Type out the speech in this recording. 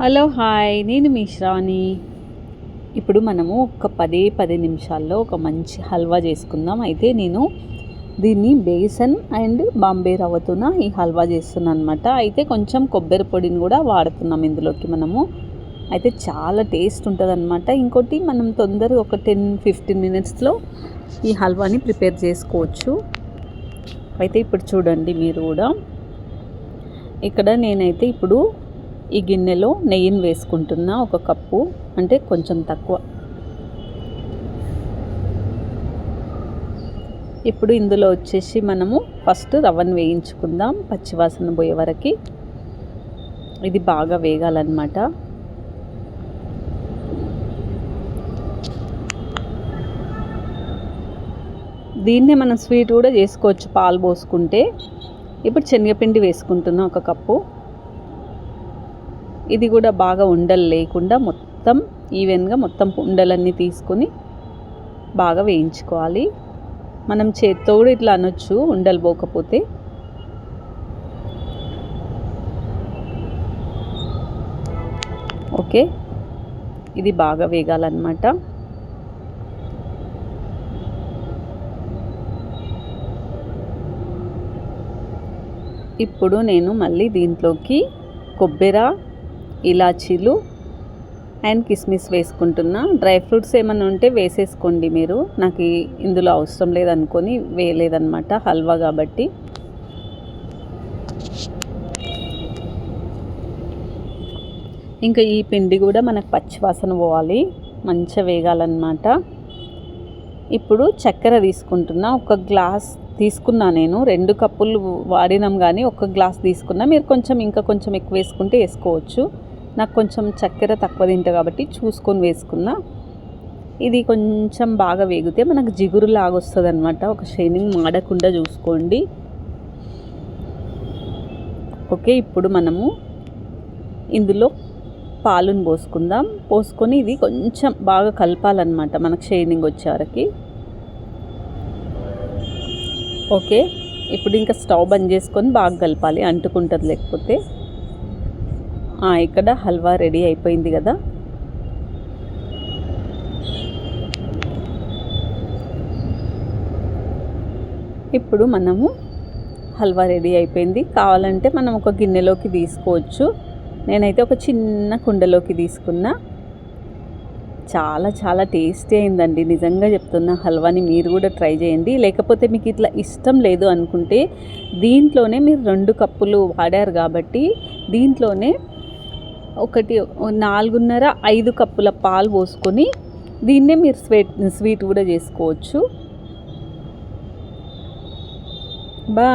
Hello hi. నేను మీ శ్రావణి. ఇప్పుడు మనము ఒక పదే పది నిమిషాల్లో ఒక మంచి హల్వా చేసుకుందాం. అయితే నేను దీన్ని బేసన్ అండ్ బాంబే రవ్వతోన ఈ హల్వా చేస్తున్నాను అనమాట అయితే కొంచెం కొబ్బరి పొడిని కూడా వాడుతున్నాం ఇందులోకి మనము. అయితే చాలా టేస్ట్ ఉంటుంది అనమాట ఇంకోటి మనం తొందరగా ఒక టెన్ ఫిఫ్టీన్ మినిట్స్లో ఈ హల్వాని ప్రిపేర్ చేసుకోవచ్చు. అయితే ఇప్పుడు చూడండి మీరు కూడా. ఇక్కడ నేనైతే ఇప్పుడు ఈ గిన్నెలో నెయ్యిని వేసుకుంటున్నా ఒక కప్పు అంటే కొంచెం తక్కువ. ఇప్పుడు ఇందులో వచ్చేసి మనము ఫస్ట్ రవ్వను వేయించుకుందాం పచ్చివాసన పోయే వరకు. ఇది బాగా వేగాలన్నమాట. దీన్నే మనం స్వీట్ కూడా చేసుకోవచ్చు పాలు పోసుకుంటే. ఇప్పుడు శనగపిండి వేసుకుంటున్నా ఒక కప్పు. ఇది కూడా బాగా ఉండలు లేకుండా మొత్తం ఈవెన్గా మొత్తం ఉండలన్నీ తీసుకొని బాగా వేయించుకోవాలి. మనం చేత్తో కూడా ఇట్లా అనొచ్చు ఉండలు పోకపోతే. ఓకే. ఇది బాగా వేగాలన్నమాట. ఇప్పుడు నేను మళ్ళీ దీంట్లోకి కొబ్బెర ఇలాచీలు అండ్ కిస్మిస్ వేసుకుంటున్నా. డ్రై ఫ్రూట్స్ ఏమైనా ఉంటే వేసేసుకోండి మీరు. నాకు ఇందులో అవసరం లేదనుకొని వేయలేదన్నమాట హల్వా కాబట్టి. ఇంకా ఈ పిండి కూడా మనకు పచ్చివాసన పోవాలి మంచిగా వేగాలన్నమాట. ఇప్పుడు చక్కెర తీసుకుంటున్నా. ఒక గ్లాస్ తీసుకున్నా నేను. రెండు కప్పులు వాడినాం కానీ ఒక గ్లాస్ తీసుకున్నా. మీరు కొంచెం ఇంకా కొంచెం ఎక్కువ వేసుకుంటే వేసుకోవచ్చు. నాకు కొంచెం చక్కెర తక్కువ తింటా కాబట్టి చూసుకొని వేసుకున్నా. ఇది కొంచెం బాగా వేగితే మనకు జిగురు లాగా వస్తుంది అనమాట ఒక షైనింగ్ మాడకుండా చూసుకోండి. ఓకే ఇప్పుడు మనము ఇందులో పాలును పోసుకుందాం. పోసుకొని ఇది కొంచెం బాగా కలపాలన్నమాట. మనకు షైనింగ్ వచ్చే వరకు. ఓకే. ఇప్పుడు ఇంకా స్టవ్ బంద్ చేసుకొని బాగా కలపాలి అంటుకుంటుంది లేకపోతే. ఇక్కడ హల్వా రెడీ అయిపోయింది కదా. ఇప్పుడు మనము హల్వా రెడీ అయిపోయింది. కావాలంటే మనం ఒక గిన్నెలోకి తీసుకోవచ్చు. నేనైతే ఒక చిన్న కుండలోకి తీసుకున్నా. చాలా చాలా టేస్టీ అయిందండి. నిజంగా చెప్తున్న హల్వాని మీరు కూడా ట్రై చేయండి. లేకపోతే మీకు ఇట్లా ఇష్టం లేదు అనుకుంటే దీంట్లోనే మీరు రెండు కప్పులు వాడారు కాబట్టి దీంట్లోనే ఒకటి నాలుగున్నర ఐదు కప్పుల పాలు పోసుకొని దీన్నే మీరు స్వీట్ స్వీట్ కూడా చేసుకోవచ్చు. బా